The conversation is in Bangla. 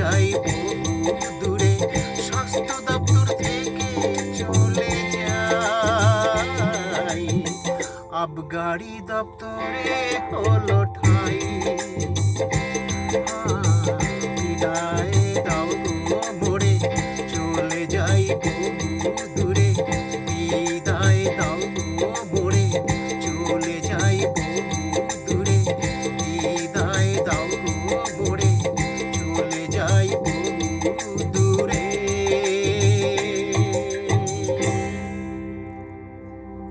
মোড়ে চলে যাই বহু দূরে স্বাস্থ্য দপ্তর থেকে চলে যাই। আবগাড়ি দপ্তরে হলো ঠাই। বিদায় দাও গো মোড়ে চলে যাই দূরে।